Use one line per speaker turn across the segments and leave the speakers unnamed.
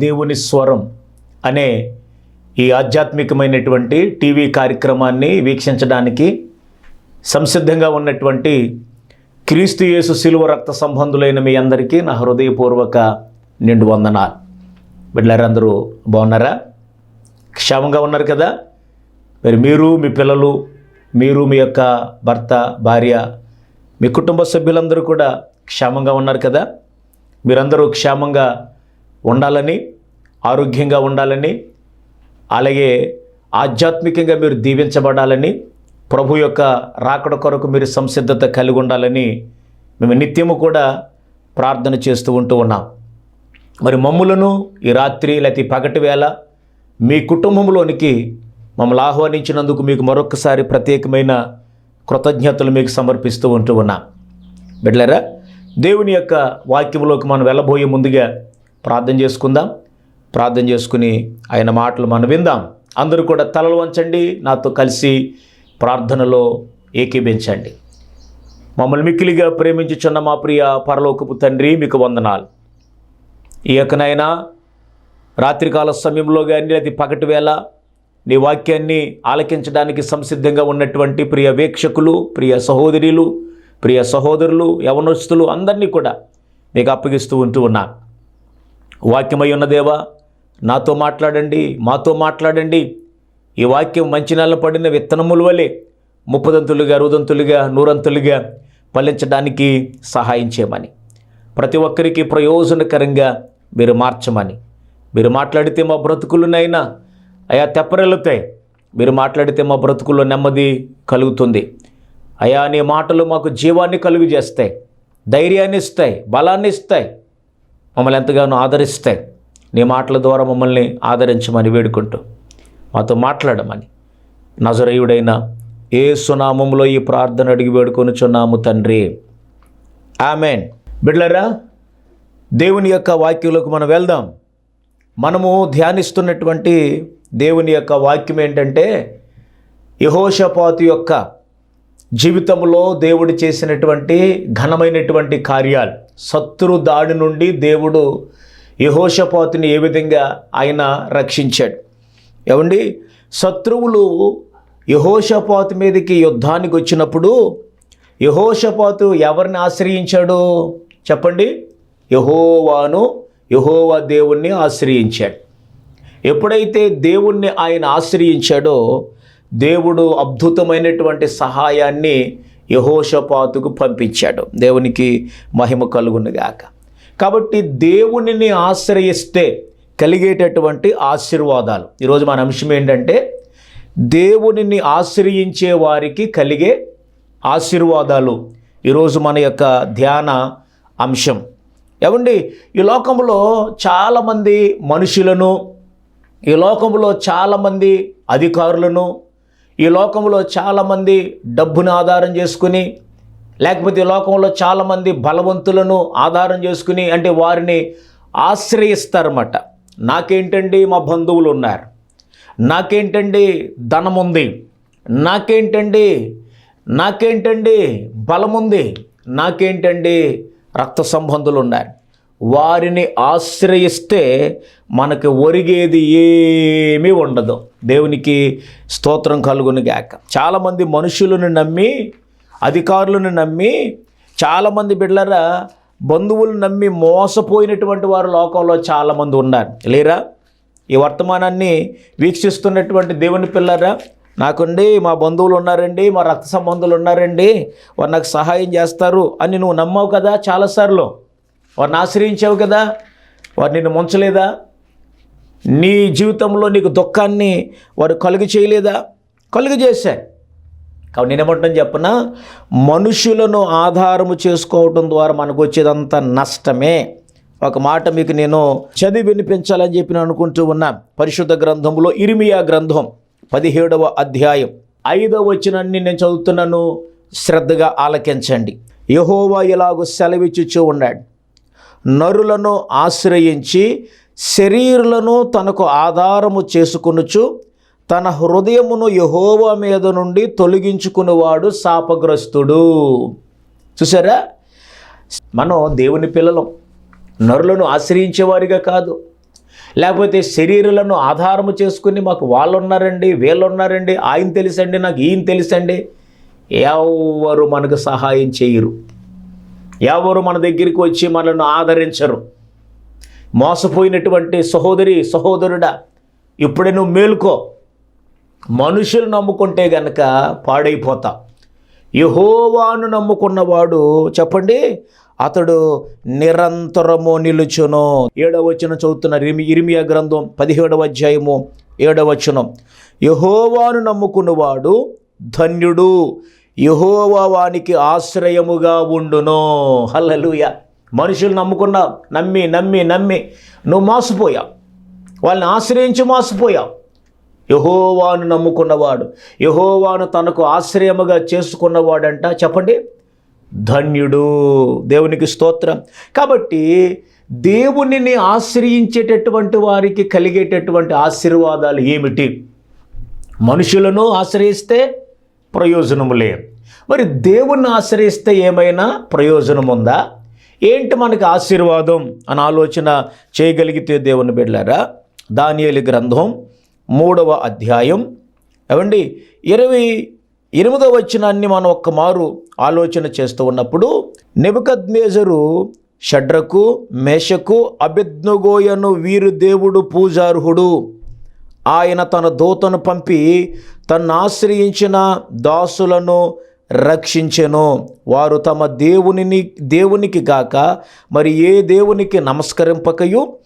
దేవుని స్వరం అనే ఈ ఆధ్యాత్మికమైనటువంటి టీవీ కార్యక్రమాన్ని వీక్షించడానికి సంసిద్ధంగా ఉన్నటువంటి క్రీస్తు యేసు శిలువ రక్త సంబంధులైన మీ అందరికీ నా హృదయపూర్వక నిండు వందనాలు. బిడ్డలందరూ బాగున్నారా? క్షేమంగా ఉన్నారు కదా? మరి మీరు మీ పిల్లలు మీరు మీ యొక్క భర్త భార్య మీ కుటుంబ సభ్యులందరూ కూడా క్షేమంగా ఉన్నారు కదా? మీరందరూ క్షేమంగా ఉండాలని ఆరోగ్యంగా ఉండాలని అలాగే ఆధ్యాత్మికంగా మీరు దీవించబడాలని ప్రభు యొక్క రాకడ కొరకు మీరు సంసిద్ధత కలిగి ఉండాలని మేము నిత్యము కూడా ప్రార్థన చేస్తూ ఉంటూ ఉన్నాం. మరి మమ్ములను ఈ రాత్రి లేకపోతే ఈ పగటి వేళ మీ కుటుంబంలోనికి మమ్మల్ని ఆహ్వానించినందుకు మీకు మరొకసారి ప్రత్యేకమైన కృతజ్ఞతలు మీకు సమర్పిస్తూ ఉంటూ ఉన్నాం. బిడ్లరా దేవుని యొక్క వాక్యంలోకి మనం వెళ్ళబోయే ముందుగా ప్రార్థన చేసుకుందాం. ప్రార్థన చేసుకుని ఆయన మాటలు మనం విందాం. అందరూ కూడా తలలు వంచండి. నాతో కలిసి ప్రార్థనలో ఏకీభించండి. మమ్మల్ని మిక్కిలిగా ప్రేమించుచున్న మా ప్రియ పరలోకపు తండ్రి మీకు వందనాలు. ఈ యొక్కనైనా రాత్రికాల సమయంలో కానీ అది పగటి వేళ నీ వాక్యాన్ని ఆలకించడానికి సంసిద్ధంగా ఉన్నటువంటి ప్రియ వీక్షకులు ప్రియ సహోదరులు ప్రియ సహోదరులు యవనస్తులు అందరినీ కూడా మీకు అప్పగిస్తూ ఉంటూ ఉన్నా వాక్యమై ఉన్నదేవా నాతో మాట్లాడండి మాతో మాట్లాడండి. ఈ వాక్యం మంచి నెల పడిన విత్తనముల వలె ముప్పదంతులుగా అరుదంతులుగా నూరంతులుగా ఫలించడానికి సహాయం చేయమని. ప్రతి ఒక్కరికి ప్రయోజనకరంగా మీరు మార్చమని. మీరు మాట్లాడితే మా బ్రతుకులునైనా అయా తెప్పరెలుతాయి మీరు మాట్లాడితే మా బ్రతుకుల్లో నెమ్మది కలుగుతుంది. అయా నీ మాటలు మాకు జీవాన్ని కలుగు చేస్తాయి ధైర్యాన్ని ఇస్తాయి బలాన్ని ఇస్తాయి మమ్మల్ని ఎంతగానో ఆదరిస్తాయి. నీ మాటల ద్వారా మమ్మల్ని ఆదరించమని వేడుకుంటూ మాతో మాట్లాడమని నజరయుడైన ఏ సునామంలో ఈ ప్రార్థన అడిగి వేడుకొనుచున్నాము తండ్రి. ఆమెన్. బిడ్లరా దేవుని యొక్క వాక్యంలోకి మనం వెళ్దాం. మనము ధ్యానిస్తున్నటువంటి దేవుని యొక్క వాక్యం ఏంటంటే యహోషపాతు యొక్క జీవితంలో దేవుడు చేసినటువంటి ఘనమైనటువంటి కార్యాలు. శత్రు దాడి నుండి దేవుడు యహోషపాతుని ఏ విధంగా ఆయన రక్షించాడు? ఏమండి? శత్రువులు యహోషపాతు మీదకి యుద్ధానికి వచ్చినప్పుడు యహోషపాతు ఎవరిని ఆశ్రయించాడు? చెప్పండి. యహోవాను యహోవా దేవుణ్ణి ఆశ్రయించాడు. ఎప్పుడైతే దేవుణ్ణి ఆయన ఆశ్రయించాడో దేవుడు అద్భుతమైనటువంటి సహాయాన్ని యహోషపాతుకు పంపించాడు. దేవునికి మహిమ కలుగునుగాక. కాబట్టి దేవునిని ఆశ్రయిస్తే కలిగేటటువంటి ఆశీర్వాదాలు. ఈరోజు మన అంశం ఏంటంటే దేవునిని ఆశ్రయించే వారికి కలిగే ఆశీర్వాదాలు. ఈరోజు మన యొక్క ధ్యాన అంశం. ఏమండి ఈ లోకంలో చాలామంది మనుషులను ఈ లోకంలో చాలామంది అధికారులను ఈ లోకంలో చాలామంది డబ్బును ఆధారం చేసుకుని లేకపోతే ఈ లోకంలో చాలామంది బలవంతులను ఆధారం చేసుకుని అంటే వారిని ఆశ్రయిస్తారన్నమాట. నాకేంటండి మా బంధువులు ఉన్నారు నాకేంటండి ధనం ఉంది నాకేంటండి నాకేంటండి బలముంది? నాకేంటండి రక్త సంబంధులు ఉన్నారు వారిని ఆశ్రయిస్తే మనకు ఒరిగేది ఏమీ ఉండదు. దేవునికి స్తోత్రం కలుగును గాక చాలామంది మనుషులను నమ్మి అధికారులను నమ్మి చాలామంది బిడ్డలరా బంధువులు నమ్మి మోసపోయినటువంటి వారు లోకంలో చాలామంది ఉన్నారు. లేరా? ఈ వర్తమానాన్ని వీక్షిస్తున్నటువంటి దేవుని పిల్లరా నాకుండి మా బంధువులు ఉన్నారండి మా రక్త సంబంధులు ఉన్నారండి వారు నాకు సహాయం చేస్తారు అని నువ్వు నమ్మావు కదా చాలాసార్లు. వారిని ఆశ్రయించావు కదా? వారు నిన్ను ముంచలేదా? నీ జీవితంలో నీకు దుఃఖాన్ని వారు కలుగు చేయలేదా కలుగు చేశారు కాబట్టి నేనేమంటాను చెప్పిన మనుషులను ఆధారము చేసుకోవటం ద్వారా మనకు వచ్చేదంతా నష్టమే. ఒక మాట మీకు నేను చదివి వినిపించాలని చెప్పి అనుకుంటూ ఉన్నా. పరిశుద్ధ గ్రంథంలో ఇరిమియా గ్రంథం పదిహేడవ అధ్యాయం ఐదవ వచ్చినన్ని నేను చదువుతున్నాను. శ్రద్ధగా ఆలకించండి. యహోవా ఇలాగూ సెలవిచ్చుచూ ఉన్నాడు. నరులను ఆశ్రయించి శరీరులను తనకు ఆధారము చేసుకొనుచు తన హృదయమును యహోవ మీద నుండి తొలగించుకునేవాడు శాపగ్రస్తుడు. చూసారా మనం దేవుని పిల్లలం నరులను ఆశ్రయించేవారిగా కాదు. లేకపోతే శరీరాలను ఆధారము చేసుకుని మాకు వాళ్ళు ఉన్నారండి వీళ్ళు ఉన్నారండి ఆయన తెలుసండి నాకు ఈయన తెలుసండి. ఎవరు మనకు సహాయం చేయరు. ఎవరు మన దగ్గరికి వచ్చి మనల్ని ఆదరించరు. మోసపోయినటువంటి సహోదరి సహోదరుడా ఇప్పుడే నువ్వు మేలుకో. మనుషులు నమ్ముకుంటే గనక పాడైపోతా. యహోవాను నమ్ముకున్నవాడు చెప్పండి అతడు నిరంతరము నిలుచును. ఏడవ వచనం చదువుతున్న ఇరిమి ఇరిమియా గ్రంథం పదిహేడవ అధ్యాయము ఏడవ వచనం. యహోవాను నమ్ముకున్నవాడు ధన్యుడు యహోవా వానికి ఆశ్రయముగా ఉండును. హల్లలుయ. మనుషులు నమ్ముకున్నావు నమ్మి నమ్మి నమ్మి నువ్వు మోసపోయావు వాళ్ళని ఆశ్రయించి మోసపోయావు యహోవాను నమ్ముకున్నవాడు యహోవాను తనకు ఆశ్రయముగా చేసుకున్నవాడంట. చెప్పండి. ధన్యుడు. దేవునికి స్తోత్రం. కాబట్టి దేవునిని ఆశ్రయించేటటువంటి వారికి కలిగేటటువంటి ఆశీర్వాదాలు ఏమిటి? మనుషులను ఆశ్రయిస్తే ప్రయోజనము లేదు మరి దేవుణ్ణి ఆశ్రయిస్తే ఏమైనా ప్రయోజనం ఉందా ఏంటి మనకి ఆశీర్వాదం? అని ఆలోచన చేయగలిగితే దేవుని బిడ్డారా దానియలి గ్రంథం మూడవ అధ్యాయం. ఏమండి? ఇరవై ఎనిమిదవ వచ్చినాన్ని మనం ఒక్క మారు ఆలోచన చేస్తూ ఉన్నప్పుడు నిబద్నేజరు షడ్రకు మేషకు అభిజ్ఞగోయను వీరు దేవుడు పూజార్హుడు. ఆయన తన దూతను పంపి తన్ను ఆశ్రయించిన దాసులను రక్షించెను. వారు తమ దేవునిని దేవునికి గాక మరి ఏ దేవునికి నమస్కరింపకయు?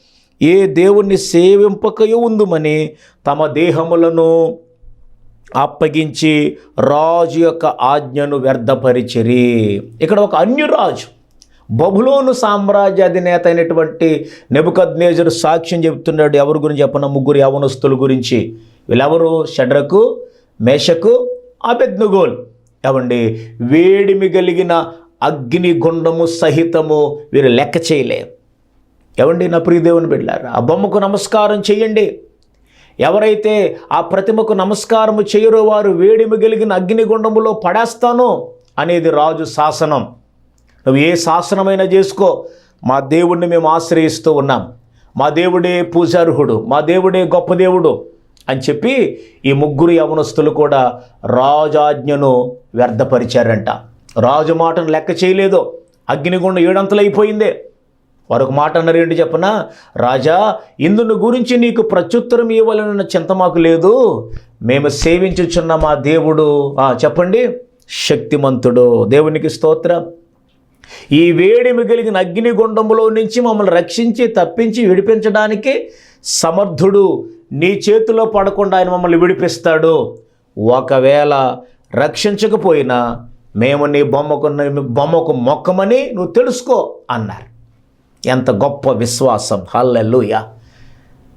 ఏ దేవుణ్ణి సేవింపకయు ఉందుమని తమ దేహములను అప్పగించి రాజు యొక్క ఆజ్ఞను వ్యర్థపరిచిరి. ఇక్కడ ఒక అన్యురాజు బబులోను సామ్రాజ్య అధినేత అయినటువంటి నెబుకద్నేజరు సాక్ష్యం చెబుతున్నాడు. ఎవరి గురించి చెప్పిన? ముగ్గురు యవనస్తుల గురించి. వీళ్ళెవరు? షడ్రకు మేషకు అబెద్నుగోల్. ఏమండి? వేడిమి కలిగిన అగ్ని గుండము సహితము వీరు లెక్క చేయలేరు ఏమండి? నా ప్రియదేవుని బిడ్డారు ఆ బొమ్మకు నమస్కారం చేయండి. ఎవరైతే ఆ ప్రతిమకు నమస్కారము చేయరో వారు వేడిమి కలిగిన అగ్నిగుండములో పడేస్తాను అనేది రాజు శాసనం. నువ్వు ఏ శాసనమైనా చేసుకో. మా దేవుడిని మేము ఆశ్రయిస్తూ ఉన్నాం. మా దేవుడే పూజార్హుడు మా దేవుడే గొప్ప దేవుడు అని చెప్పి ఈ ముగ్గురు యవనస్తులు కూడా రాజాజ్ఞను వ్యర్థపరిచారంట. రాజు మాటను లెక్క చేయలేదు. అగ్నిగుండం ఏడంతలైపోయిందే. వారొక మాట అన్నారు ఏంటి చెప్పనా? రాజా ఇందును గురించి నీకు ప్రత్యుత్తరం ఇవ్వాలన్న చింత మాకు లేదు. మేము సేవించుచున్న మా దేవుడు చెప్పండి. శక్తిమంతుడు. దేవునికి స్తోత్ర. ఈ వేడిమి కలిగిన అగ్నిగుండంలో నుంచి మమ్మల్ని రక్షించి తప్పించి విడిపించడానికి సమర్థుడు. నీ చేతిలో పడకుండా ఆయన మమ్మల్ని విడిపిస్తాడు. ఒకవేళ రక్షించకపోయినా మేము నీ బొమ్మకు నీ బొమ్మకు మొక్కమని నువ్వు తెలుసుకో అన్నారు. ఎంత గొప్ప విశ్వాసం. హల్లెల్లుయ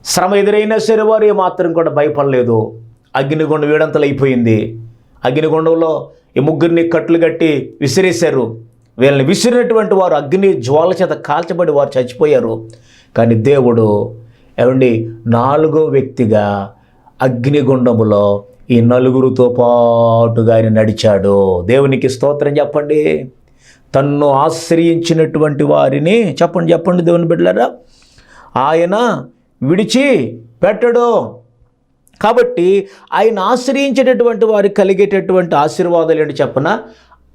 శ్రమ ఎదురైనా సరే వారు ఏమాత్రం కూడా భయపడలేదు. అగ్నిగుండం వీడంతలు అయిపోయింది అగ్నిగుండంలో ఈ ముగ్గురిని కట్లు కట్టి విసిరేశారు. వీళ్ళని విసిరినటువంటి వారు అగ్ని జ్వాల చేత కాల్చబడి వారు చచ్చిపోయారు. కానీ దేవుడు ఏమండి నాలుగో వ్యక్తిగా అగ్నిగుండములో ఈ నలుగురితో పాటుగా ఆయన నడిచాడు. దేవునికి స్తోత్రం చెప్పండి. తన్ను ఆశ్రయించినటువంటి వారిని చెప్పండి చెప్పండి దేవుని బిడ్డలారా. ఆయన విడిచి పెట్టడు. కాబట్టి ఆయన ఆశ్రయించేటటువంటి వారికి కలిగేటటువంటి ఆశీర్వాదాలు ఏంటి చెప్పన?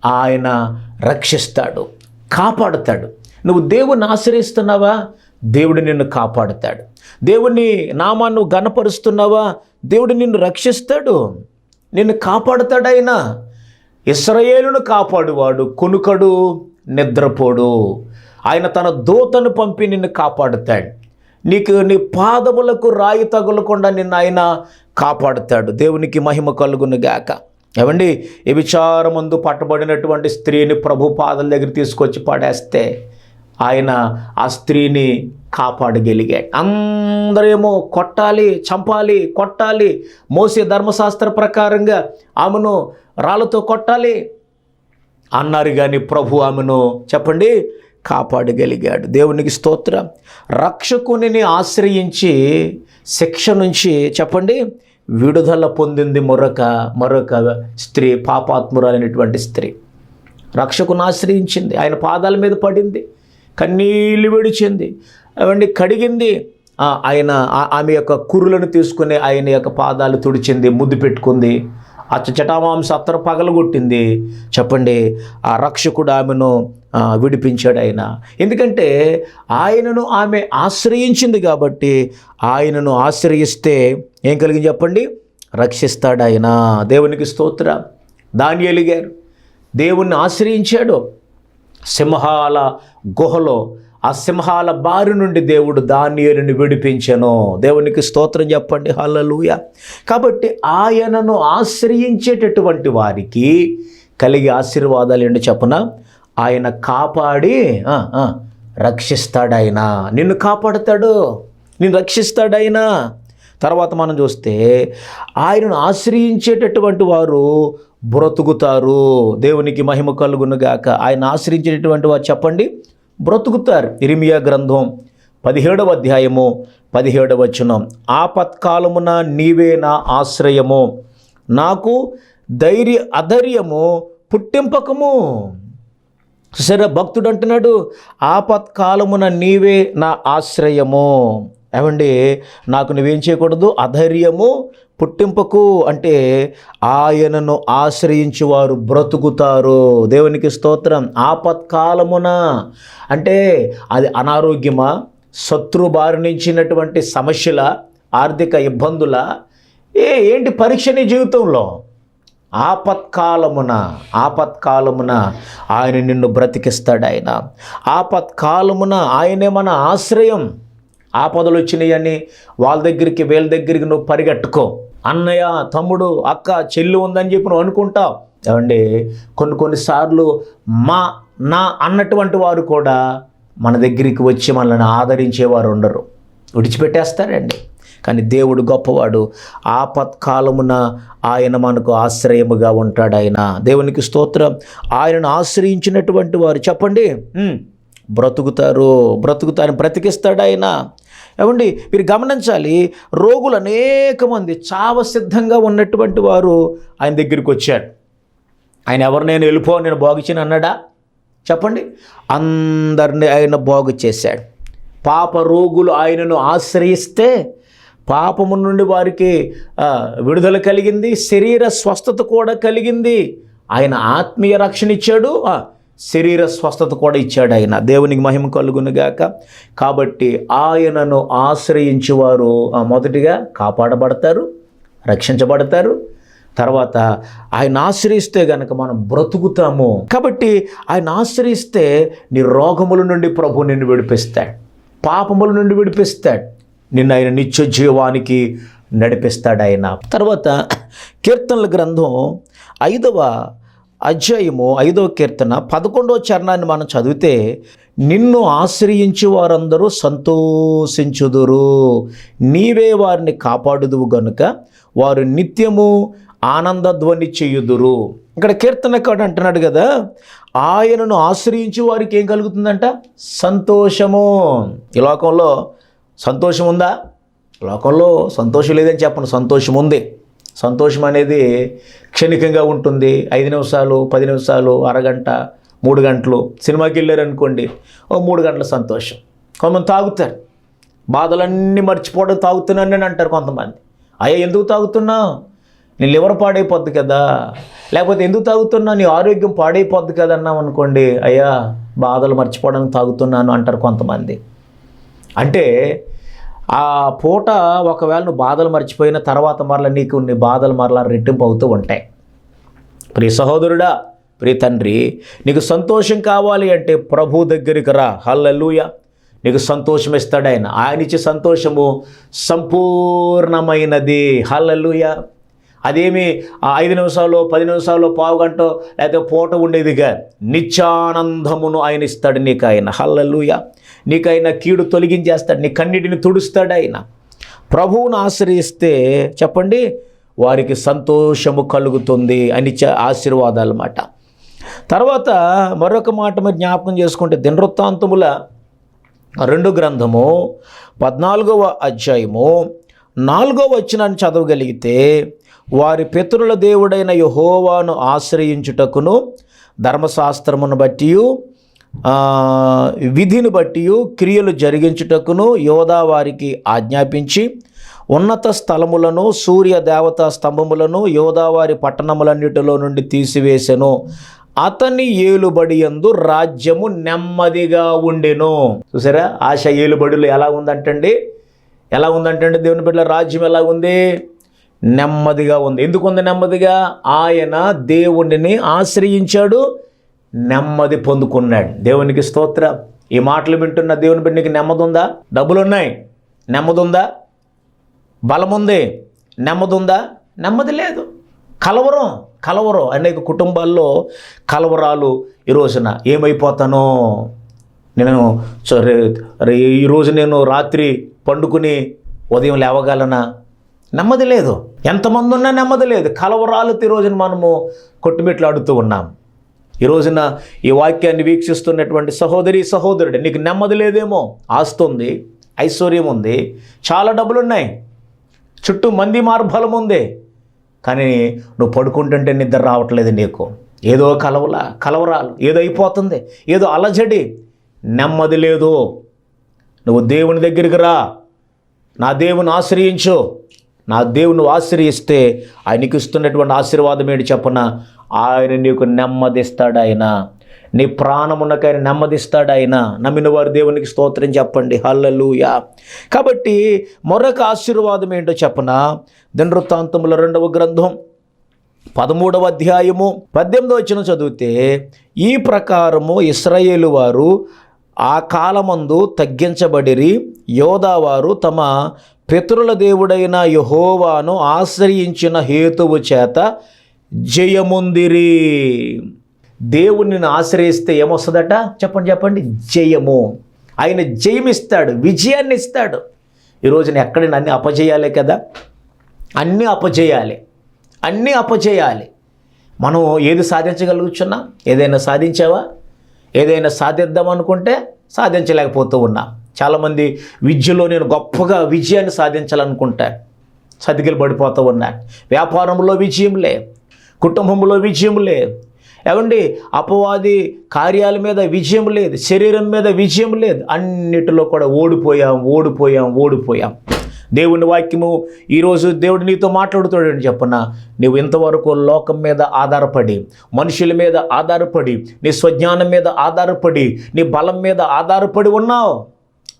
ఆయన రక్షిస్తాడు కాపాడుతాడు. నువ్వు దేవుని ఆశ్రయిస్తున్నావా? దేవుడు నిన్ను కాపాడుతాడు. దేవుని నామాన్ని నువ్వు గనపరుస్తున్నావా దేవుడు నిన్ను రక్షిస్తాడు. నిన్ను కాపాడుతాడు ఆయన. ఇస్రయేలును కాపాడువాడు కొనుకడు నిద్రపోడు. ఆయన తన దూతను పంపి నిన్ను కాపాడుతాడు. నీకు నీ పాదములకు రాయి తగులకుండా నిన్ను ఆయన కాపాడుతాడు. దేవునికి మహిమ కలుగును గాక. ఏమండి? ఈ విచారమందు పట్టబడినటువంటి స్త్రీని ప్రభు పాదల దగ్గర తీసుకొచ్చి పడేస్తే ఆయన ఆ స్త్రీని కాపాడగలిగాడు అందరేమో కొట్టాలి చంపాలి కొట్టాలి. మోసే ధర్మశాస్త్ర ప్రకారంగా ఆమెను రాళ్ళతో కొట్టాలి. అన్నారు కానీ ప్రభు ఆమెను చెప్పండి కాపాడగలిగాడు. దేవునికి స్తోత్రం. రక్షకునిని ఆశ్రయించి శిక్ష నుంచి చెప్పండి విడుదల పొందింది మరొక మరొక స్త్రీ పాపాత్మురాలైనటువంటి స్త్రీ. రక్షకుని ఆశ్రయించింది. ఆయన పాదాల మీద పడింది కన్నీళ్ళు విడిచింది. అవండి కడిగింది. ఆయన ఆమె యొక్క కురులను తీసుకుని ఆయన యొక్క పాదాలు తుడిచింది ముద్దు పెట్టుకుంది. ఆ చటామాంస అత్తరు పగలగొట్టింది. చెప్పండి ఆ రక్షకుడు ఆమెను విడిపించాడు ఆయన. ఎందుకంటే ఆయనను ఆమె ఆశ్రయించింది కాబట్టి ఆయనను ఆశ్రయిస్తే ఏం కలిగింది చెప్పండి? రక్షిస్తాడు ఆయన. దేవునికి స్తోత్ర. దానియేలు గారు దేవుణ్ణి ఆశ్రయించాడు. సింహాల గుహలో ఆ సింహాల బారి నుండి దేవుడు దానియేలుని విడిపించను. దేవునికి స్తోత్రం చెప్పండి. హల్లెలూయ. కాబట్టి ఆయనను ఆశ్రయించేటటువంటి వారికి కలిగే ఆశీర్వాదాలు ఏంటో చెప్పన? ఆయన కాపాడి రక్షిస్తాడు ఆయన నిన్ను కాపాడతాడు. నిన్ను రక్షిస్తాడు ఆయన తర్వాత మనం చూస్తే ఆయనను ఆశ్రయించేటటువంటి వారు బ్రతుకుతారు. దేవునికి మహిమ కలుగునుగాక ఆయన ఆశ్రయించేటటువంటి వారు చెప్పండి. బ్రతుకుతారు. ఇరిమియా గ్రంథం పదిహేడవ అధ్యాయము పదిహేడవ వచనం. ఆపత్కాలమున నీవే నా ఆశ్రయము. నాకు ధైర్య అధైర్యము పుట్టింపకము. సరే భక్తుడు అంటున్నాడు ఆపత్కాలమున నీవే నా ఆశ్రయము. ఏమండి? నాకు నువ్వేం చేయకూడదు? అధైర్యము పుట్టింపకు అంటే ఆయనను ఆశ్రయించి వారు బ్రతుకుతారు. దేవునికి స్తోత్రం. ఆపత్కాలమున అంటే అది అనారోగ్యమా? శత్రు బారి నుంచినటువంటి సమస్యల ఆర్థిక ఇబ్బందుల ఏ ఏంటి పరీక్ష నీ జీవితంలో? ఆపత్కాలమున ఆపత్కాలమున ఆయన నిన్ను బ్రతికిస్తాడు ఆయన ఆపత్కాలమున ఆయనే మన ఆశ్రయం. ఆపదలు వచ్చినాయని వాళ్ళ దగ్గరికి వీళ్ళ దగ్గరికి నువ్వు పరిగెట్టుకో. అన్నయ్య తమ్ముడు అక్క చెల్లి ఉందని చెప్పి నువ్వు అనుకుంటావు ఏమండి కొన్ని కొన్నిసార్లు మా నా అన్నటువంటి వారు కూడా మన దగ్గరికి వచ్చి మనల్ని ఆదరించేవారు ఉండరు. విడిచిపెట్టేస్తారండి. కానీ దేవుడు గొప్పవాడు. ఆపత్కాలమున ఆయన మనకు ఆశ్రయముగా ఉంటాడు ఆయన. దేవునికి స్తోత్రం. ఆయనను ఆశ్రయించినటువంటి వారు చెప్పండి. బ్రతుకుతారు బ్రతుకుతారు బ్రతికిస్తాడు ఆయన. ఏమండి? మీరు గమనించాలి రోగులు అనేక మంది చావ సిద్ధంగా ఉన్నటువంటి వారు ఆయన దగ్గరికి వచ్చాడు ఆయన ఎవరు? నేను వెళ్ళిపో నేను బాగుచ్చిన అన్నాడా? చెప్పండి. అందరిని ఆయన బాగు చేశాడు. పాప రోగులు ఆయనను ఆశ్రయిస్తే పాపము నుండి వారికి విడుదల కలిగింది శరీర స్వస్థత కూడా కలిగింది. ఆయన ఆత్మీయ రక్షణ ఇచ్చాడు. శరీర స్వస్థత కూడా ఇచ్చాడు ఆయన. దేవునికి మహిమ కలుగునుగాక. కాబట్టి ఆయనను ఆశ్రయించేవారు ఆ, మొదటిగా కాపాడబడతారు రక్షించబడతారు. తర్వాత ఆయన ఆశ్రయిస్తే గనక మనం బ్రతుకుతాము. కాబట్టి ఆయన ఆశ్రయిస్తే నీ రోగముల నుండి ప్రభు నిన్ను విడిపిస్తాడు. పాపముల నుండి విడిపిస్తాడు. నిన్ను ఆయన నిత్య జీవానికి నడిపిస్తాడు ఆయన. తర్వాత కీర్తనల గ్రంథం ఐదవ అధ్యాయము ఐదో కీర్తన పదకొండో చరణాన్ని మనం చదివితే నిన్ను ఆశ్రయించి వారందరూ సంతోషించుదురు. నీవే వారిని కాపాడుదువు గనుక వారు నిత్యము ఆనందధ్వని చేయుదురు. ఇక్కడ కీర్తనకాడు అంటున్నాడు కదా ఆయనను ఆశ్రయించి వారికి ఏం కలుగుతుందంట? సంతోషము. ఈ లోకంలో సంతోషం ఉందా? లోకంలో సంతోషం లేదని చెప్పను సంతోషం ఉంది. సంతోషం అనేది క్షణికంగా ఉంటుంది. ఐదు నిమిషాలు పది నిమిషాలు అరగంట మూడు గంటలు. సినిమాకి వెళ్ళారు అనుకోండి ఓ మూడు గంటల సంతోషం. కొంతమంది తాగుతారు. బాధలన్నీ మర్చిపోవడం తాగుతున్నాను అని అంటారు కొంతమంది. అయ్యా ఎందుకు తాగుతున్నావు? నీ లివర్ పాడైపోద్ది కదా. లేకపోతే ఎందుకు తాగుతున్నా నీ ఆరోగ్యం పాడైపోద్ది కదా అన్నాం అనుకోండి అయ్యా బాధలు మర్చిపోవడానికి తాగుతున్నాను అంటారు కొంతమంది. అంటే ఆ పూట ఒకవేళ నువ్వు బాధలు మర్చిపోయిన తర్వాత మరలా నీకు నీ బాధలు మరలా రెట్టింపు అవుతూ ఉంటాయి. ప్రియ సహోదరుడా ప్రియ తండ్రి నీకు సంతోషం కావాలి అంటే ప్రభు దగ్గరికి రా. హల్లెలూయ. నీకు సంతోషం ఇస్తాడు ఆయన. ఆయన ఇచ్చే సంతోషము సంపూర్ణమైనది. హల్లెలూయ. అదేమి ఆ ఐదు నిమిషాలు పది నిమిషాలు పావు గంట లేకపోతే పూట ఉండేదిగా. నిత్యానందమును ఆయన ఇస్తాడు నీకు ఆయన. హల్లెలూయ. నీకు ఆయన కీడు తొలగించేస్తాడు నీ కన్నిటిని తుడుస్తాడు ఆయన ప్రభువును ఆశ్రయిస్తే చెప్పండి వారికి సంతోషము కలుగుతుంది అని ఇచ్చే ఆశీర్వాదాలు అన్నమాట తర్వాత మరొక మాట మరి జ్ఞాపకం చేసుకుంటే దినవృత్తాంతముల రెండు గ్రంథము పద్నాలుగవ అధ్యాయము నాలుగో వచనాన్ని చదవగలిగితే వారి పితరుల దేవుడైన యహోవాను ఆశ్రయించుటకును ధర్మశాస్త్రమును బట్టి విధిని బట్టి క్రియలు జరిగించుటకును యోధా వారికి ఆజ్ఞాపించి ఉన్నత స్థలములను సూర్య దేవతా స్తంభములను యోధావారి పట్టణములన్నిటిలో నుండి తీసివేసెను. అతని ఏలుబడి యందు రాజ్యము నెమ్మదిగా ఉండెను. చూసారా? ఆశ ఏలుబడిలో ఎలా ఉందంటండి? ఎలా ఉందంటండి? దేవుని బిడ్డల రాజ్యం ఎలా ఉంది? నెమ్మదిగా ఉంది. ఎందుకు ఉంది నెమ్మదిగా? ఆయన దేవుడిని ఆశ్రయించాడు నెమ్మది పొందుకున్నాడు. దేవునికి స్తోత్ర. ఈ మాటలు వింటున్న దేవుని బిడ్డకి నెమ్మది ఉందా డబ్బులు ఉన్నాయి నెమ్మదుందా? బలముంది. నెమ్మదుందా? నెమ్మది లేదు. కలవరం కలవరం అనేక కుటుంబాల్లో కలవరాలు ఈ రోజున. ఏమైపోతానో నేను ఈరోజు నేను రాత్రి పండుకుని ఉదయం లేవగలనా? నెమ్మది లేదు. ఎంతమంది ఉన్నా నెమ్మది లేదు. కలవరాలు ఈ రోజున మనము కొట్టుమిట్లాడుతూ ఉన్నాం. ఈ రోజున ఈ వాక్యాన్ని వీక్షిస్తున్నటువంటి సహోదరి సహోదరుడు నీకు నెమ్మది లేదేమో ఆస్తుంది ఐశ్వర్యం ఉంది చాలా డబ్బులు ఉన్నాయి చుట్టూ మంది మార్బలం ఉంది కానీ నువ్వు పడుకుంటుంటే నిద్ర రావట్లేదు నీకు. ఏదో కలవల కలవరాలు ఏదో అయిపోతుంది ఏదో అలజడి నెమ్మది లేదు. నువ్వు దేవుని దగ్గరికి రా నా దేవుని ఆశ్రయించు. నా దేవుని ఆశ్రయిస్తే ఆయనకి ఇస్తున్నటువంటి ఆశీర్వాదం ఏంటి చెప్పన ఆయన నీకు నెమ్మదిస్తాడు ఆయన నీ ప్రాణమునకు ఆయన నెమ్మదిస్తాడు ఆయన నమ్మిన వారు దేవునికి స్తోత్రం చెప్పండి. హల్లలుయా. కాబట్టి మరొక ఆశీర్వాదం ఏంటో చెప్పన దినవృత్తాంతముల రెండవ గ్రంథం పదమూడవ అధ్యాయము పద్దెనిమిది వచ్చిన చదివితే ఈ ప్రకారము ఇస్రాయేలు వారు ఆ కాలమందు తగ్గించబడిరి యోధావారు తమ పితరుల దేవుడైన యహోవాను ఆశ్రయించిన హేతువు చేత జయముందిరి. దేవుణ్ణి ఆశ్రయిస్తే ఏమొస్తుందట? చెప్పండి చెప్పండి. జయము. ఆయన జయమిస్తాడు విజయాన్ని ఇస్తాడు ఈరోజున ఎక్కడైనా అన్ని అపజయాలే కదా? అన్నీ అపజేయాలి. అన్నీ అపజేయాలి. మనం ఏది సాధించగలుగుతున్నాం ఏదైనా సాధించావా? ఏదైనా సాధిద్దాం అనుకుంటే సాధించలేకపోతూ ఉన్నా. చాలామంది విద్యలో నేను గొప్పగా విజయాన్ని సాధించాలనుకుంటా. సతికిలు పడిపోతూ ఉన్నా. వ్యాపారంలో విజయంలే కుటుంబంలో విజయం లేదు ఏమండి? అపవాది కార్యాల మీద విజయం లేదు. శరీరం మీద విజయం లేదు. అన్నిటిలో కూడా ఓడిపోయాం ఓడిపోయాం ఓడిపోయాం. దేవుని వాక్యము ఈరోజు దేవుడు నీతో మాట్లాడుతాడని చెప్పన? నువ్వు ఇంతవరకు లోకం మీద ఆధారపడి మనుషుల మీద ఆధారపడి నీ స్వజ్ఞానం మీద ఆధారపడి నీ బలం మీద ఆధారపడి ఉన్నావు.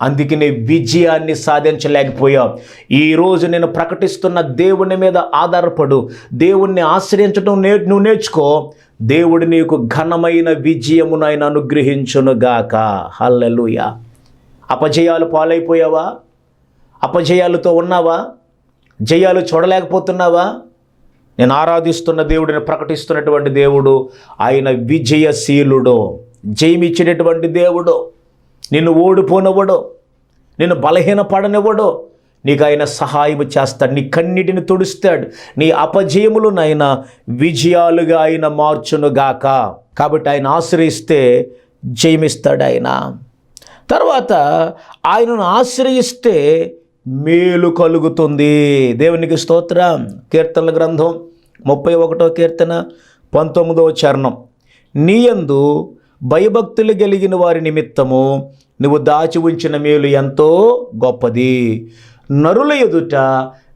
అందుకే నీ విజయాన్ని సాధించలేకపోయావు. ఈరోజు నేను ప్రకటిస్తున్న దేవుని మీద ఆధారపడు దేవుణ్ణి ఆశ్రయించడం నే నువ్వు నేర్చుకో. దేవుడు నీకు ఘనమైన విజయమును ఆయన అనుగ్రహించునుగాక హల్లెలుయ. అపజయాలు పాలైపోయావా? అపజయాలతో ఉన్నావా? జయాలు చూడలేకపోతున్నావా? నేను ఆరాధిస్తున్న దేవుడిని ప్రకటిస్తున్నటువంటి దేవుడు ఆయన విజయశీలుడు. జయమిచ్చినటువంటి దేవుడు. నిన్ను ఓడిపోనివ్వడు నిన్ను బలహీనపడనివ్వడు. నీకు ఆయన సహాయం చేస్తాడు నీ కన్నిటిని తుడుస్తాడు. నీ అపజయములు నాయన విజయాలుగా ఆయన మార్చునుగాక. కాబట్టి ఆయన ఆశ్రయిస్తే జయమిస్తాడు ఆయన. తర్వాత ఆయనను ఆశ్రయిస్తే మేలు కలుగుతుంది. దేవునికి స్తోత్రం. కీర్తనల గ్రంథం ముప్పై ఒకటో కీర్తన పంతొమ్మిదవ చరణం. నీయందు భయభక్తులు కలిగిన వారి నిమిత్తము నువ్వు దాచి ఉంచిన మేలు ఎంతో గొప్పది. నరుల ఎదుట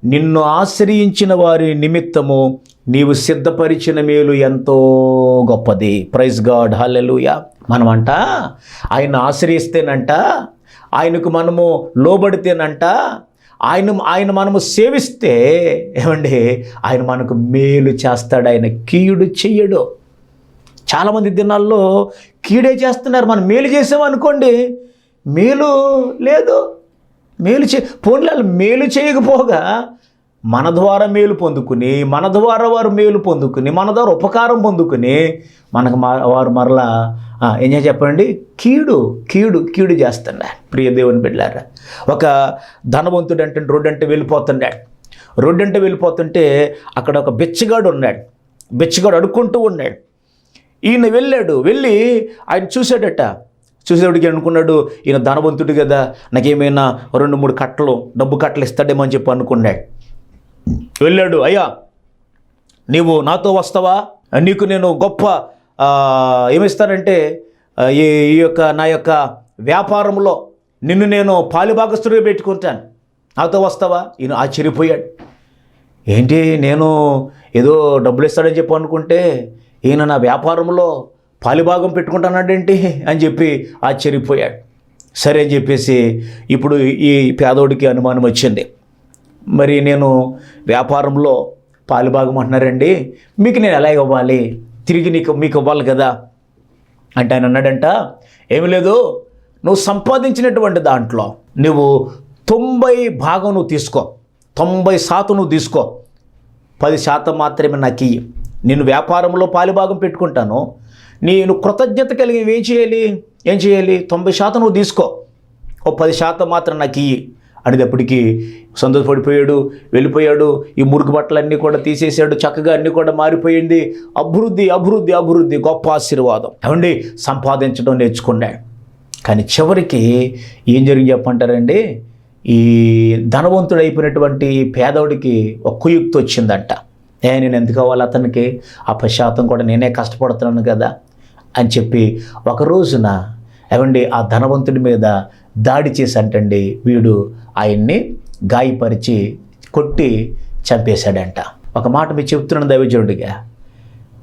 నిన్ను ఆశ్రయించిన వారి నిమిత్తము నీవు సిద్ధపరిచిన మేలు ఎంతో గొప్పది. Praise God. హల్లెలుయా. మనమంట? ఆయన ఆశ్రయిస్తేనంట? ఆయనకు మనము లోబడితేనంట? ఆయన ఆయన మనము సేవిస్తే ఏమండి? ఆయన మనకు మేలు చేస్తాడు ఆయన కీడు చెయ్యడు. చాలామంది దినాల్లో కీడే చేస్తున్నారు. మనం మేలు చేసామనుకోండి మేలు లేదు. మేలు చే పోన్లాలు మేలు చేయకపోగా మన ద్వారా మేలు పొందుకుని మన ద్వారా వారు మేలు పొందుకుని మన ద్వారా ఉపకారం పొందుకుని మనకు మా వారు మరలా ఏం చెప్పండి? కీడు కీడు కీడు చేస్తున్నాడు ప్రియ దేవుని బిడ్డారా ఒక ధనవంతుడు అంటే రోడ్డు అంటే వెళ్ళిపోతున్నాడు. రోడ్డు అంటే వెళ్ళిపోతుంటే అక్కడ ఒక బిచ్చగాడు ఉన్నాడు. బిచ్చగాడు అడుక్కుంటూ ఉన్నాడు. ఈయన వెళ్ళాడు వెళ్ళి ఆయన చూశాడట. చూసేవాడికి అనుకున్నాడు? ఈయన ధనవంతుడు కదా నాకేమైనా రెండు మూడు కట్టలు డబ్బు కట్టలు ఇస్తాడేమో అని చెప్పి అనుకున్నాడు. వెళ్ళాడు అయ్యా నీవు నాతో వస్తావా? నీకు నేను గొప్ప ఏమిస్తానంటే ఈ ఈ యొక్క నా యొక్క వ్యాపారంలో నిన్ను నేను పాలుభాగస్తుడిగా పెట్టుకుంటాను. నాతో వస్తావా? ఈయన ఆశ్చర్యపోయాడు. ఏంటి నేను ఏదో డబ్బులు ఇస్తాడని చెప్పి అనుకుంటే ఈయన నా వ్యాపారంలో పాలిభాగం పెట్టుకుంటానాడేంటి అని చెప్పి ఆశ్చర్యపోయాడు. సరే అని చెప్పేసి ఇప్పుడు ఈ పేదోడికి అనుమానం వచ్చింది. మరి నేను వ్యాపారంలో పాలుభాగం అంటున్నారండి మీకు నేను ఎలా ఇవ్వాలి? తిరిగి నీకు మీకు ఇవ్వాలి కదా? అంటే ఆయన అన్నాడంట ఏమి లేదు నువ్వు సంపాదించినటువంటి దాంట్లో నువ్వు తొంభై భాగం నువ్వు తీసుకో తొంభై శాతం నువ్వు తీసుకో పది శాతం మాత్రమే నాకు ఇయ్యి. నేను వ్యాపారంలో పాలుభాగం పెట్టుకుంటాను. నేను కృతజ్ఞత కలిగి ఏం చేయాలి? ఏం చేయాలి? తొంభై శాతం నువ్వు తీసుకో. ఓ పది శాతం మాత్రం నాకు ఇయ్యి. అనేటప్పటికీ సంతోషపడిపోయాడు వెళ్ళిపోయాడు. ఈ మురుగు బట్టలన్నీ కూడా తీసేసాడు చక్కగా అన్నీ కూడా మారిపోయింది. అభివృద్ధి అభివృద్ధి అభివృద్ధి గొప్ప ఆశీర్వాదం. ఏమండి? సంపాదించడం నేర్చుకున్నాడు కానీ చివరికి ఏం జరిగింది చెప్పంటారండి ఈ ధనవంతుడు అయిపోయినటువంటి పేదవుడికి ఒక కుయుక్తి వచ్చిందంట. ఏ నేను ఎందుకు అతనికి? ఆ పశ్చాత్తం కూడా నేనే కష్టపడుతున్నాను కదా అని చెప్పి ఒక రోజున ఏమండి ఆ ధనవంతుడి మీద దాడి చేసి అంటండి వీడు ఆయన్ని గాయపరిచి కొట్టి చంపేశాడంట. ఒక మాట మీరు చెప్తున్నాను దైవజనుడిగా.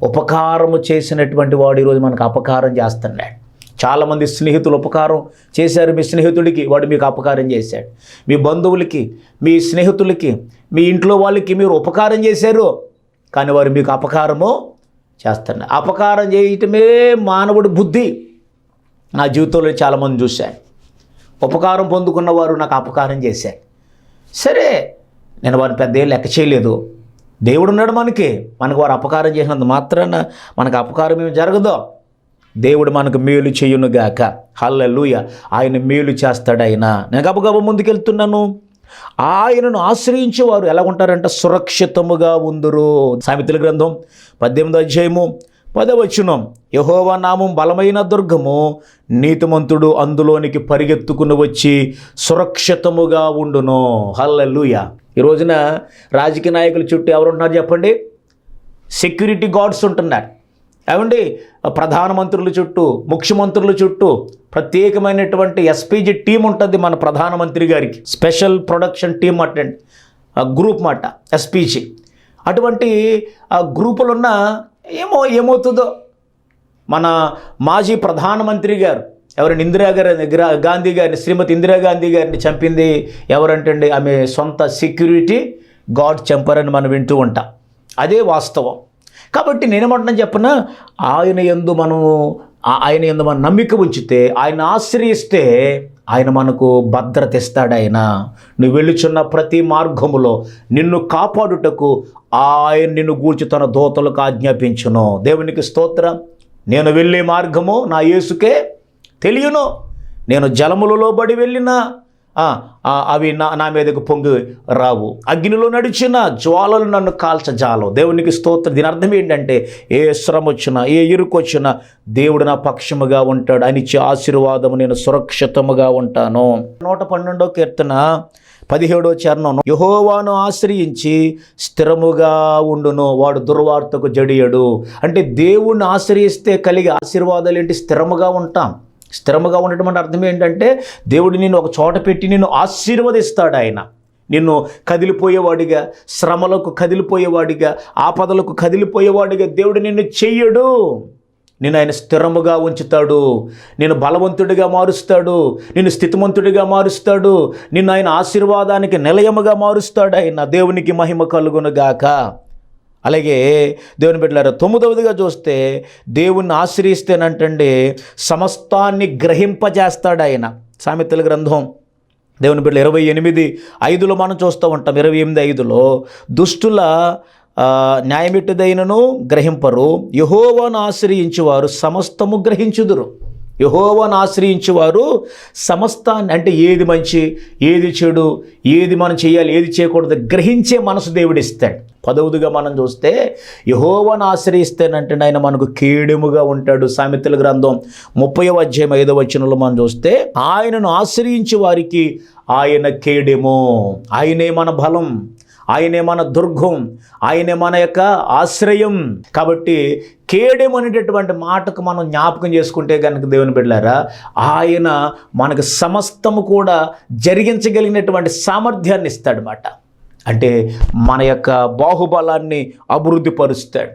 ఉపకారము చేసినటువంటి వాడు ఈరోజు మనకు అపకారం చేస్తున్నాడు. చాలామంది స్నేహితులు ఉపకారం చేశారు మీ స్నేహితుడికి వాడు మీకు అపకారం చేశాడు. మీ బంధువులకి మీ స్నేహితులకి మీ ఇంట్లో వాళ్ళకి మీరు ఉపకారం చేశారు కానీ వారు మీకు అపకారము చేస్తున్నారు. అపకారం చేయటమే మానవుడి బుద్ధి. నా జీవితంలో చాలామంది చూశాను ఉపకారం పొందుకున్న వారు నాకు అపకారం చేశారు. సరే నేను వారిని పెద్ద లెక్క చేయలేదు. దేవుడు ఉన్నాడు మనకి. మనకు వారు అపకారం చేసినంత మాత్రాన మనకు అపకారం ఏమి జరగదు. దేవుడు మనకు మేలు చేయునుగాక హల్లెలూయ. ఆయన మేలు చేస్తాడైనా. నేను గబగబ ముందుకెళ్తున్నాను. ఆయనను ఆశ్రయించే వారు ఎలా ఉంటారంటే సురక్షితముగా ఉందరు. సామెతల గ్రంథం పద్దెనిమిదో అధ్యాయము పదవచనం యహోవా నామం బలమైన దుర్గము. నీతిమంతుడు అందులోనికి పరిగెత్తుకుని వచ్చి సురక్షితముగా ఉండును. హల్లెలూయ. ఈ రోజున రాజకీయ నాయకుల చుట్టూ ఎవరుంటున్నారు చెప్పండి? సెక్యూరిటీ గార్డ్స్ ఉంటున్నారు. ఏమండి? ప్రధానమంత్రుల చుట్టూ ముఖ్యమంత్రుల చుట్టూ ప్రత్యేకమైనటువంటి ఎస్పీజీ టీం ఉంటుంది మన ప్రధానమంత్రి గారికి. స్పెషల్ ప్రొడక్షన్ టీం అటండి గ్రూప్ మాట ఎస్పీజీ. అటువంటి ఆ గ్రూపులున్న ఏమో ఏమవుతుందో? మన మాజీ ప్రధానమంత్రి గారు ఎవరైనా ఇందిరా గారి గాంధీ గారిని శ్రీమతి ఇందిరాగాంధీ గారిని చంపింది ఎవరంటండి? ఆమె సొంత సెక్యూరిటీ గాడ్ చంపారని మనం వింటూ ఉంటాం. అదే వాస్తవం. కాబట్టి నేనేమంటున్నాను చెప్పిన? ఆయన ఎందు మనం ఆయన ఎందు మనం నమ్మిక ఉంచితే ఆయన ఆశ్రయిస్తే ఆయన మనకు భద్రత ఇస్తాడు ఆయన నువ్వు వెళ్ళుచున్న ప్రతి మార్గములో నిన్ను కాపాడుటకు ఆయన నిన్ను గూర్చి తన దోతలకు ఆజ్ఞాపించును. దేవునికి స్తోత్రం. నేను వెళ్ళే మార్గము నా యేసుకే తెలియను. నేను జలములలో బడి వెళ్ళినా అవి నా నా మీదకు పొంగి రావు. అగ్నిలో నడిచిన జ్వాలలు నన్ను కాల్చజాలం దేవునికి స్తోత్ర. దీని అర్థం ఏంటంటే ఏ శ్రమ వచ్చినా ఏ ఇరుకు వచ్చినా దేవుడు నా పక్షముగా ఉంటాడు. అని ఇచ్చే ఆశీర్వాదము నేను సురక్షితముగా ఉంటాను. నూట పన్నెండో కీర్తన పదిహేడో చరణం. యహోవాను ఆశ్రయించి స్థిరముగా ఉండును. వాడు దుర్వార్తకు జడియడు. అంటే దేవుణ్ణి ఆశ్రయిస్తే కలిగే ఆశీర్వాదాలు ఏంటి? స్థిరముగా ఉంటాం. స్థిరముగా ఉండటం అర్థం ఏంటంటే దేవుడు నేను ఒక చోట పెట్టి నిన్ను ఆశీర్వదిస్తాడు ఆయన. నిన్ను కదిలిపోయేవాడిగా శ్రమలకు కదిలిపోయేవాడిగా ఆపదలకు కదిలిపోయేవాడిగా దేవుడు నిన్ను చెయ్యడు. నేను ఆయన స్థిరముగా ఉంచుతాడు. నేను బలవంతుడిగా మారుస్తాడు. నిన్ను స్థితిమంతుడిగా మారుస్తాడు. నిన్ను ఆయన ఆశీర్వాదానికి నిలయముగా మారుస్తాడు ఆయన. దేవునికి మహిమ కలుగునుగాక. అలాగే దేవుని బిడ్డలారా తొమ్మిదవదిగా చూస్తే దేవుణ్ణి ఆశ్రయిస్తేనంటండి సమస్తాన్ని గ్రహింపజేస్తాడు ఆయన. సామెతల గ్రంథం దేవుని బిడ్డలు ఇరవై ఎనిమిది ఐదులో మనం చూస్తూ ఉంటాం. ఇరవై ఎనిమిది ఐదులో దుష్టుల న్యాయమిట్టుదైనను గ్రహింపరు. యహోవాను ఆశ్రయించువారు సమస్తము గ్రహించుదురు. యహోవాను ఆశ్రయించువారు సమస్తాన్ని అంటే ఏది మంచి ఏది చెడు ఏది మనం చేయాలి ఏది చేయకూడదు గ్రహించే మనసు దేవుడిస్తాడు. పదవుదుగా మనం చూస్తే యహోవను ఆశ్రయిస్తేనంటే ఆయన మనకు కేడెముగా ఉంటాడు. సామెతల గ్రంథం ముప్పై అధ్యాయం ఐదవ వచనంలో మనం చూస్తే ఆయనను ఆశ్రయించే వారికి ఆయన కేడెము. ఆయనే మన బలం ఆయనే మన దుర్గం ఆయనే మన యొక్క ఆశ్రయం. కాబట్టి కేడెం అనేటటువంటి మాటకు మనం జ్ఞాపకం చేసుకుంటే కనుక దేవుని బిడ్డారా ఆయన మనకు సమస్తము కూడా జరిగించగలిగినటువంటి సామర్థ్యాన్ని ఇస్తాడనమాట అంటే మన యొక్క బాహుబలాన్ని అభివృద్ధి పరుస్తాడు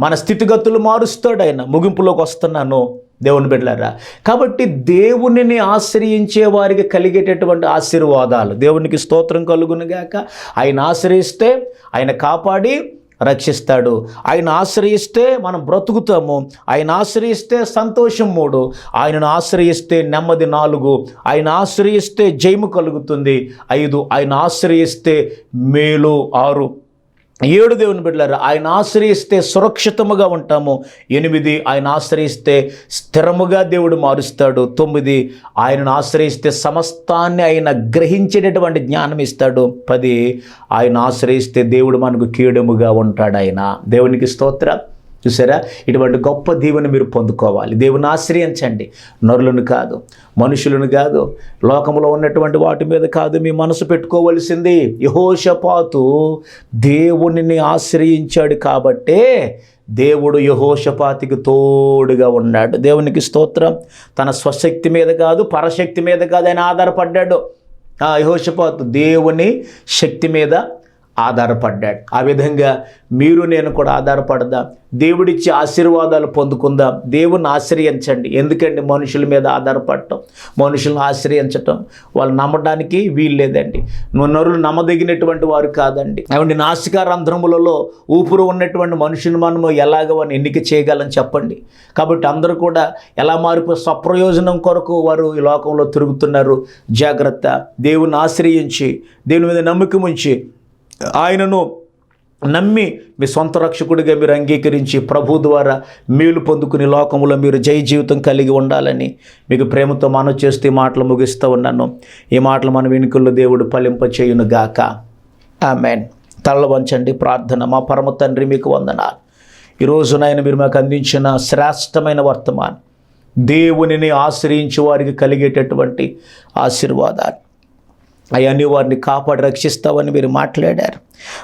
మన స్థితిగతులు మారుస్తాడు ఆయన. ముగింపులోకి వస్తున్నాను దేవుని బిడ్డలారా. కాబట్టి దేవునిని ఆశ్రయించే వారికి కలిగేటటువంటి ఆశీర్వాదాలు దేవునికి స్తోత్రం కలుగునుగాక ఆయన ఆశ్రయిస్తే ఆయన కాపాడి రక్షిస్తాడు. ఆయన ఆశ్రయిస్తే మనం బ్రతుకుతాము. ఆయన ఆశ్రయిస్తే సంతోషం మూడు. ఆయనను ఆశ్రయిస్తే నెమ్మది నాలుగు. ఆయన ఆశ్రయిస్తే జయము కలుగుతుంది. ఐదు ఆయన ఆశ్రయిస్తే మేలు ఆరు. ఏడు దేవుని బిడ్డలారు ఆయన ఆశ్రయిస్తే సురక్షితముగా ఉంటాము. ఎనిమిది ఆయన ఆశ్రయిస్తే స్థిరముగా దేవుడు మారుస్తాడు. తొమ్మిది ఆయనను ఆశ్రయిస్తే సమస్తాన్ని ఆయన గ్రహించేటటువంటి జ్ఞానం ఇస్తాడు. పది ఆయన ఆశ్రయిస్తే దేవుడు మనకు కీడముగా ఉంటాడు ఆయన. దేవునికి స్తోత్ర. చూసారా? ఇటువంటి గొప్ప దీవెని మీరు పొందుకోవాలి. దేవుని ఆశ్రయించండి. నరులను కాదు మనుషులను కాదు లోకంలో ఉన్నటువంటి వాటి మీద కాదు మీ మనసు పెట్టుకోవలసింది యహోషపాతు దేవునిని ఆశ్రయించాడు కాబట్టే దేవుడు యహోషపాతికి తోడుగా ఉన్నాడు. దేవునికి స్తోత్రం. తన స్వశక్తి మీద కాదు పరశక్తి మీద కాదు ఆయన ఆధారపడ్డాడు. ఆ యహోషపాతు దేవుని శక్తి మీద ఆధారపడ్డాడు. ఆ విధంగా మీరు నేను కూడా ఆధారపడదాం. దేవుడిచ్చి ఆశీర్వాదాలు పొందుకుందాం. దేవుని ఆశ్రయించండి. ఎందుకండి మనుషుల మీద ఆధారపడటం? మనుషులను ఆశ్రయించటం వాళ్ళు నమ్మడానికి వీలు లేదండి నరులు నమ్మదగినటువంటి వారు కాదండి. అవండి నాసికారంధ్రములలో ఊపిరి ఉన్నటువంటి మనుషుని మనము ఎలాగ వారిని ఎన్నిక చేయగలని చెప్పండి. కాబట్టి అందరూ కూడా ఎలా మారిపో స్వప్రయోజనం కొరకు వారు ఈ లోకంలో తిరుగుతున్నారు. జాగ్రత్త. దేవుని ఆశ్రయించి దేవుని మీద నమ్మకం ఉంచి ఆయనను నమ్మి మీ సొంత రక్షకుడిగా మీరు అంగీకరించి ప్రభు ద్వారా మేలు పొందుకుని లోకంలో మీరు జయ జీవితం కలిగి ఉండాలని మీకు ప్రేమతో మనం చేస్తే ఈ మాటలు ముగిస్తూ ఉన్నాను. ఈ మాటలు మన వెనుకల్లో దేవుడు ఫలింపచేయును గాక ఆమెన్. తల్ల వంచండి ప్రార్థన. మా పరమ తండ్రి మీకు వందనాలు. ఈరోజు నాయన మీరు మాకు అందించిన శ్రేష్టమైన వర్తమానం. దేవునిని ఆశ్రయించి వారికి కలిగేటటువంటి ఆశీర్వాదాలు. అయ్యా నీవు వారిని కాపాడి రక్షిస్తావని మీరు మాట్లాడారు.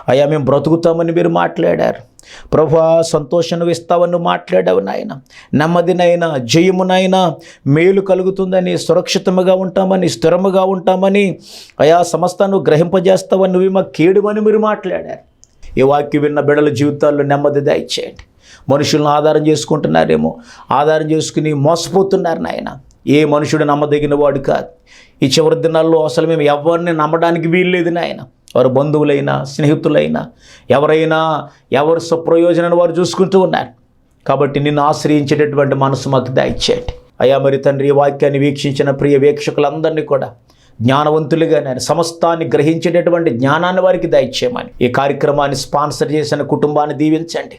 అయ్యా మేము బ్రతుకుతామని మీరు మాట్లాడారు. ప్రభా సంతోషం ఇస్తావని మాట్లాడావు నాయన. నెమ్మదినైనా జయమునైనా మేలు కలుగుతుందని సురక్షితముగా ఉంటామని స్థిరముగా ఉంటామని అయా సంస్థను గ్రహింపజేస్తావని నువ్వు మా కేడుమని మీరు మాట్లాడారు. ఈ వాక్యం విన్న బిడల జీవితాల్లో నెమ్మది దయచేయండి. మనుషులను ఆధారం చేసుకుంటున్నారేమో. ఆధారం చేసుకుని మోసపోతున్నారు నాయన. ఏ మనుషుడు నమ్మదగిన వాడు కాదు. ఈ చివరి దినాల్లో అసలు మేము ఎవరిని నమ్మడానికి వీల్లేదు నాయన. వారు బంధువులైనా స్నేహితులైనా ఎవరైనా ఎవరు స్వప్రయోజనాన్ని వారు చూసుకుంటూ ఉన్నారు. కాబట్టి నిన్ను ఆశ్రయించేటటువంటి మనసు మాకు దయచేయండి. అయ్యా మరి తండ్రి వాక్యాన్ని వీక్షించిన ప్రియ వీక్షకులందరినీ కూడా జ్ఞానవంతులుగా నేను సమస్తాన్ని గ్రహించేటటువంటి జ్ఞానాన్ని వారికి దయచేయమని ఈ కార్యక్రమాన్ని స్పాన్సర్ చేసిన కుటుంబాన్ని దీవించండి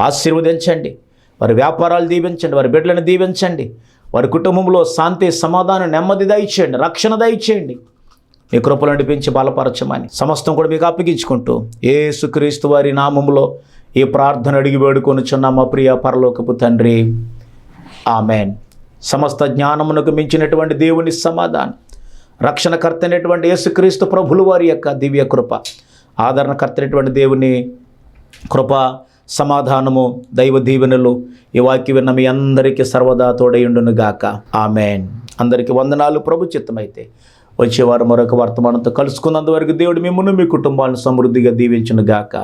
ఆశీర్వదించండి వారి వ్యాపారాలు దీవించండి వారి బిడ్డలను దీవించండి వారి కుటుంబంలో శాంతి సమాధానం నెమ్మది దయచేయండి రక్షణ దయచేయండి. మీ కృపలు నడిపించి బలపరచమని సమస్తం కూడా మీకు అప్పగించుకుంటూ ఏసుక్రీస్తు వారి నామములో ఈ ప్రార్థన అడిగి వేడుకొనుచున్న మా ప్రియ పరలోకపు తండ్రి. ఆమెన్. సమస్త జ్ఞానమునకు మించినటువంటి దేవుని సమాధానం రక్షణకర్త అయినటువంటి యేసుక్రీస్తు ప్రభులు వారి యొక్క దివ్య కృప ఆదరణకర్త అయినటువంటి దేవుని కృప సమాధానము దైవ దీవెనలు ఈ వాక్య విన్న మీ అందరికీ సర్వదా తోడయుండును గాక ఆమెన్. అందరికీ వందనాలు. ప్రభు చిత్తమైతే వచ్చేవారు మరొక వర్తమానంతో కలుసుకున్నంత వరకు దేవుడు మిమ్మల్ని మీ కుటుంబాలను సమృద్ధిగా దీవించును గాక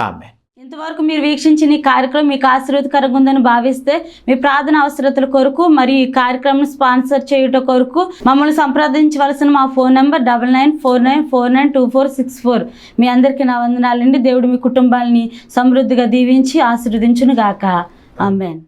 ఆమెన్.
ఇంతవరకు మీరు వీక్షించిన ఈ కార్యక్రమం మీకు ఆశీర్వదకరంగా ఉందని భావిస్తే మీ ప్రార్థన అవసరతల కొరకు మరియు ఈ కార్యక్రమం స్పాన్సర్ చేయుట కొరకు మమ్మల్ని సంప్రదించవలసిన మా phone number double nine four nine four nine two four six four. మీ అందరికీ నా వందనాలండి. దేవుడు మీ కుటుంబాలని సమృద్ధిగా దీవించి ఆశీర్వదించును గాక ఆమెన్.